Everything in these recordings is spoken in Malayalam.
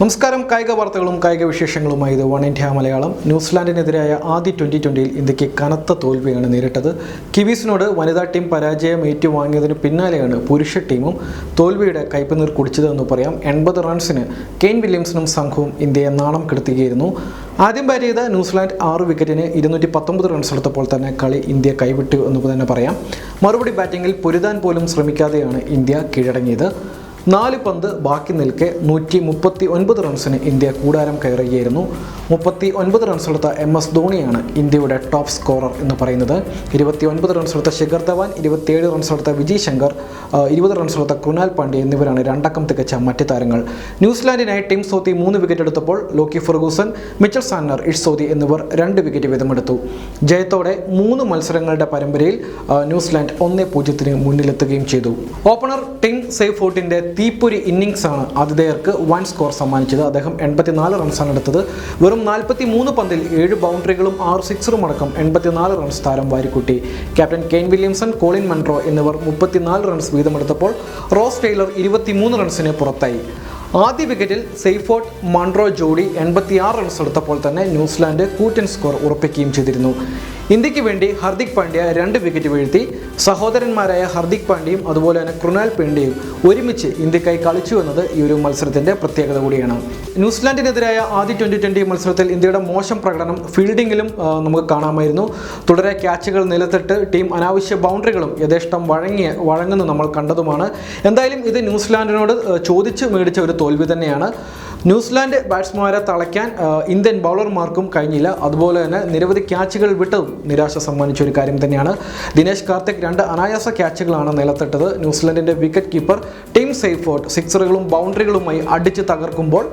നമസ്കാരം. കായിക വാർത്തകളും കായിക വിശേഷങ്ങളുമായി ഇത് വൺ ഇന്ത്യ മലയാളം. ന്യൂസിലാൻഡിനെതിരായ ആദ്യ ട്വന്റി ട്വന്റിയിൽ ഇന്ത്യയ്ക്ക് കനത്ത തോൽവിയാണ് നേരിട്ടത്. കിവീസിനോട് വനിതാ ടീം പരാജയം ഏറ്റുവാങ്ങിയതിന് പിന്നാലെയാണ് പുരുഷ ടീമും തോൽവിയുടെ കൈപ്പുനീർ കുടിച്ചതെന്ന് പറയാം. എൺപത് റൺസിന് കെയിൻ വില്യംസിനും സംഘവും ഇന്ത്യയെ നാണം കെടുത്തുകയായിരുന്നു. ആദ്യം ബാറ്റ് ചെയ്ത ന്യൂസിലാൻഡ് ആറ് വിക്കറ്റിന് ഇരുന്നൂറ്റി പത്തൊമ്പത് റൺസ് എടുത്തപ്പോൾ തന്നെ കളി ഇന്ത്യ കൈവിട്ടു എന്ന് തന്നെ പറയാം. മറുപടി ബാറ്റിങ്ങിൽ പൊരുതാൻ പോലും ശ്രമിക്കാതെയാണ് ഇന്ത്യ കീഴടങ്ങിയത്. നാല് പന്ത് ബാക്കി നിൽക്കെ നൂറ്റി മുപ്പത്തി ഒൻപത് റൺസിന് ഇന്ത്യ കൂടാരം കയറുകയായിരുന്നു. മുപ്പത്തി ഒൻപത് റൺസ് എടുത്ത എം എസ് ധോണിയാണ് ഇന്ത്യയുടെ ടോപ്പ് സ്കോറർ എന്ന് പറയുന്നത്. ഇരുപത്തി ഒൻപത് റൺസ് എടുത്ത ശിഖർ ധവാൻ ഇരുപത്തിയേഴ് റൺസ് എടുത്ത വിജയ് ശങ്കർ ഇരുപത് റൺസ് എടുത്ത കൃണാൽ പാണ്ഡ്യ എന്നിവരാണ് രണ്ടക്കം തികച്ച മറ്റ് താരങ്ങൾ. ന്യൂസിലാൻഡിനായി ടീം സോത്തി മൂന്ന് വിക്കറ്റ് എടുത്തപ്പോൾ ലോക്കി ഫെർഗൂസൺ മിച്ചൽ സാന്നർ ഇഷ് സോതി എന്നിവർ രണ്ട് വിക്കറ്റ് വീതമെടുത്തു. ജയത്തോടെ മൂന്ന് മത്സരങ്ങളുടെ പരമ്പരയിൽ ന്യൂസിലാൻഡ് ഒന്നേ പൂജ്യത്തിന് മുന്നിലെത്തുകയും ചെയ്തു. ഓപ്പണർ ടിം സെയ്ഫോർട്ടിന്റെ തീപ്പൊരി ഇന്നിങ്സാണ് ആതിഥേയർക്ക് വൺ സ്കോർ സമ്മാനിച്ചത്. അദ്ദേഹം എൺപത്തിനാല് റൺസാണ് എടുത്തത്. വെറും നാൽപ്പത്തി മൂന്ന് പന്തിൽ ഏഴ് ബൗണ്ടറികളും ആറ് സിക്സറും അടക്കം എൺപത്തിനാല് റൺസ് താരം വാരിക്കൂട്ടി. Captain Kane Williamson Colin Munro എന്നിവർ മുപ്പത്തിനാല് റൺസ് വീതമെടുത്തപ്പോൾ റോസ് ടെയ്ലർ ഇരുപത്തിമൂന്ന് റൺസിന് പുറത്തായി. ആദ്യ വിക്കറ്റിൽ സെയ്ഫോർട്ട് മൺട്രോ ജോഡി എൺപത്തിയാറ് റൺസ് എടുത്തപ്പോൾ തന്നെ ന്യൂസിലാൻഡ് കൂറ്റൻ സ്കോർ ഉറപ്പിക്കുകയും ചെയ്തിരുന്നു. ഇന്ത്യയ്ക്ക് വേണ്ടി ഹർദിക് പാണ്ഡ്യ രണ്ട് വിക്കറ്റ് വീഴ്ത്തി. സഹോദരന്മാരായ ഹർദിക് പാണ്ഡ്യയും അതുപോലെ തന്നെ കൃണാൽ പാണ്ഡ്യയും ഒരുമിച്ച് ഇന്ത്യക്കായി കളിച്ചു എന്നത് ഈ ഒരു മത്സരത്തിന്റെ പ്രത്യേകത കൂടിയാണ്. ന്യൂസിലാൻഡിനെതിരായ ആദ്യ ട്വന്റി ട്വന്റി മത്സരത്തിൽ ഇന്ത്യയുടെ മോശം പ്രകടനം ഫീൽഡിങ്ങിലും നമുക്ക് കാണാമായിരുന്നു. തുടരെ ക്യാച്ചുകൾ നിലത്തിട്ട് ടീം അനാവശ്യ ബൗണ്ടറികളും യഥേഷ്ടം വഴങ്ങിയ വഴങ്ങുന്നു നമ്മൾ കണ്ടതുമാണ്. എന്തായാലും ഇത് ന്യൂസിലാൻഡിനോട് ചോദിച്ചു ചോദിച്ച് മേടിച്ച ഒരു തോൽവി തന്നെയാണ്. ന്യൂസിലാൻഡ് ബാറ്റ്സ്മാരെ തളയ്ക്കാൻ ഇന്ത്യൻ ബൗളർമാർക്കും കഴിഞ്ഞില്ല. അതുപോലെ തന്നെ നിരവധി ക്യാച്ചുകൾ വിട്ടതും നിരാശ സമ്മാനിച്ച ഒരു കാര്യം തന്നെയാണ്. ദിനേശ് കാർത്തിക് രണ്ട് അനായാസ ക്യാച്ചുകളാണ് നിലത്തിട്ടത്. ന്യൂസിലാൻഡിന്റെ വിക്കറ്റ് കീപ്പർ ടീം സേഫോർട്ട് സിക്സറുകളും ബൗണ്ടറികളുമായി അടിച്ച് തകർക്കുമ്പോൾ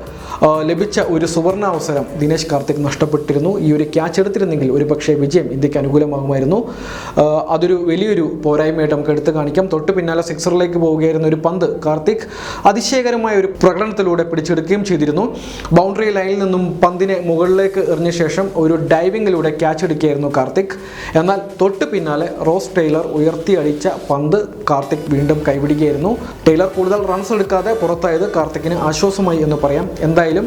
ലഭിച്ച ഒരു സുവർണ അവസരം ദിനേശ് കാർത്തിക് നഷ്ടപ്പെട്ടിരുന്നു. ഈ ഒരു ക്യാച്ച് എടുത്തിരുന്നെങ്കിൽ ഒരു പക്ഷേ വിജയം ഇന്ത്യയ്ക്ക് അനുകൂലമാകുമായിരുന്നു. അതൊരു വലിയൊരു പോരായ്മയായിട്ട് നമുക്ക് എടുത്തു കാണിക്കാം. തൊട്ട് പിന്നാലെ സിക്സറിലേക്ക് പോവുകയായിരുന്ന ഒരു പന്ത് കാർത്തിക് അതിശയകരമായ ഒരു പ്രകടനത്തിലൂടെ പിടിച്ചെടുക്കുകയും ചെയ്തിരുന്നു. ബൗണ്ടറി ലൈനിൽ നിന്നും പന്തിനെ മുകളിലേക്ക് എറിഞ്ഞ ശേഷം ഒരു ഡൈവിങ്ങിലൂടെ ക്യാച്ച് എടുക്കുകയായിരുന്നു കാർത്തിക്. എന്നാൽ തൊട്ട് പിന്നാലെ റോസ് ടൈലർ ഉയർത്തിയടിച്ച പന്ത് കാർത്തിക് വീണ്ടും കൈവിടുകയായിരുന്നു ടൈലർ കൂടുതൽ റൺസ് എടുക്കാതെ പുറത്തായത് കാർത്തിക്കിന് ആശ്വാസമായി എന്ന് പറയാം. എന്തായാലും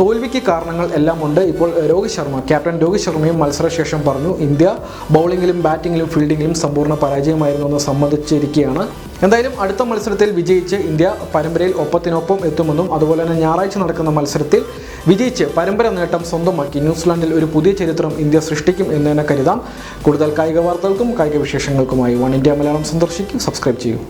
തോൽവിക്ക് കാരണങ്ങൾ എല്ലാം ഉണ്ട്. ഇപ്പോൾ രോഹിത് ശർമ്മ ക്യാപ്റ്റൻ രോഹിത് ശർമ്മയും മത്സരശേഷം പറഞ്ഞു ഇന്ത്യ ബൗളിങ്ങിലും ബാറ്റിങ്ങിലും ഫീൽഡിങ്ങിലും സമ്പൂർണ പരാജയമായിരുന്നു എന്ന് സമ്മതിച്ചിരിക്കുകയാണ്. എന്തായാലും അടുത്ത മത്സരത്തിൽ വിജയിച്ച് ഇന്ത്യ പരമ്പരയിൽ ഒപ്പത്തിനൊപ്പം എത്തുമെന്നും അതുപോലെ തന്നെ ഞായറാഴ്ച നടക്കുന്ന മത്സരത്തിൽ വിജയിച്ച് പരമ്പര നേട്ടം സ്വന്തമാക്കി ന്യൂസിലാൻഡിൽ ഒരു പുതിയ ചരിത്രം ഇന്ത്യ സൃഷ്ടിക്കും എന്ന് തന്നെ കരുതാം. കൂടുതൽ കായിക വാർത്തകൾക്കും കായിക വിശേഷങ്ങൾക്കുമായി വൺ ഇന്ത്യ മലയാളം സന്ദർശിക്കും. സബ്സ്ക്രൈബ് ചെയ്യൂ.